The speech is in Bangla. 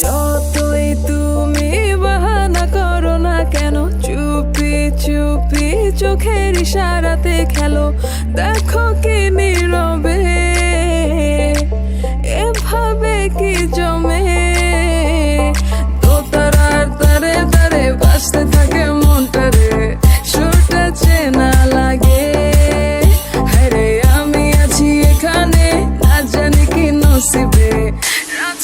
যতই তুমি বাহানা করো না কেন, চুপি চুপি চোখের ইশারাতে খেলো। দেখো কি নীরবে, এভাবে কি জমে? দোতারার তারে তারে বাঁচতে থাকে মনটারে সুরটা চেনা লাগে। হরে আমি আছি এখানে, না জানি কি নসিবে। রাত